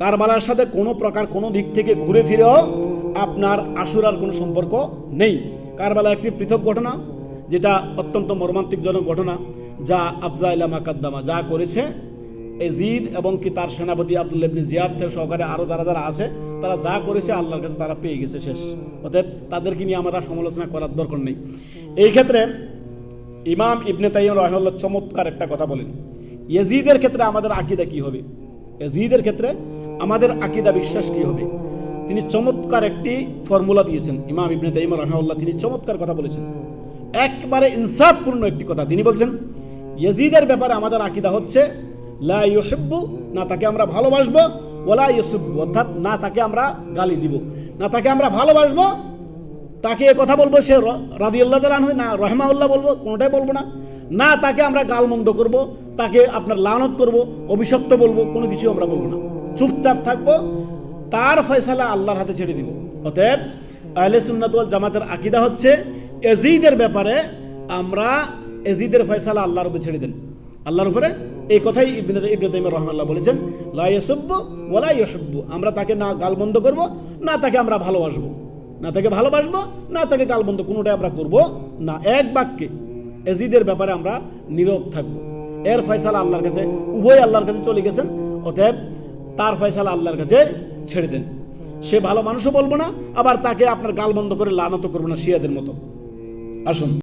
কারবালার সাথে কোনো প্রকার কোনো দিক থেকে ঘুরে ফিরেও আপনার আশুরার কোনো সম্পর্ক নেই। কারবালা একটি পৃথক ঘটনা, যেটা অত্যন্ত মর্মান্তিকজনক ঘটনা, যা আফজা মাকাদ্দামা যা করেছে, এজিদ এবং কি তার সেনাপতি আব্দুল্লাহ ইবনে জিয়াদ থেকে সহকারে আরও যারা যারা আছে, তারা যা করেছে আল্লাহর কাছে তারা পেয়ে গেছে শেষ। অতএব তাদেরকে নিয়ে আমরা সমালোচনা করার দরকার নেই। এই ক্ষেত্রে ইমাম ইবনে তাইম রহমাল্লাহ চমৎকার একটা কথা বলেন। এজিদের ক্ষেত্রে আমাদের আকিদা কি হবে? এজিদের ক্ষেত্রে আমাদের আকিদা বিশ্বাস কি হবে? তিনি চমৎকার একটি ফর্মুলা দিয়েছেন। ইমাম ইবনে তাইম রহমাল্লাহ তিনি চমৎকার কথা বলেছেন। একবারে ইনসাফপূর্ণ একটি কথা। তিনি বলছেন, ইয়াজিদের ব্যাপারে আমাদের আকিদা হচ্ছে, লা ইউহিব্বু, না তাকে আমরা ভালোবাসবো ওলা ইউসুব্বু, অর্থাৎ না তাকে আমরা গালি দিব। না তাকে আমরা ভালোবাসবো, তাকে এ কথা বলব সে রাদিউল্লাহ তালান হয় না রহমাউল্লাহ বলব, কোনোটাই বলব না। না তাকে আমরা গালমন্দ করব, তাকে আপনার লানত করব, অভিশপ্ত বলব, কোনো কিছু আমরা বলব না। চুপচাপ থাকব। তার ফয়সালা আল্লাহর হাতে ছেড়ে দিব। অতএব আহলে সুন্নাতুল জামাতের আকিদা হচ্ছে এজিদের ব্যাপারে আমরা এজিদের ফয়সালা আল্লাহর উপরে ছেড়ে দেন। আল্লাহর উপরে এই কথাই ইবনে ইবনে তাইমিয়া রহমাল্লাহ বলেছেন, লা ইয়াসুব্বু ওয়ালা ইউহিব্বু। আমরা তাকে না গালমন্দ করব, না তাকে আমরা ভালোবাসবো। না তাকে ভালোবাসবো, না তাকে গালবন্ধ কোনোটাই আমরা করব না। এক বাক্যে এজিদের ব্যাপারে আমরা নীরব থাকব। এর ফয়সালা আল্লাহর কাছে, উভয় আল্লাহর কাছে চলে গেছেন। অতএব তার ফয়সালা আল্লাহর কাছে ছেড়ে দেন। সে ভালো মানুষও বলব না, আবার তাকে আপনার গাল বন্ধ করে লানত করব না শিয়াদের মতো। আসুন।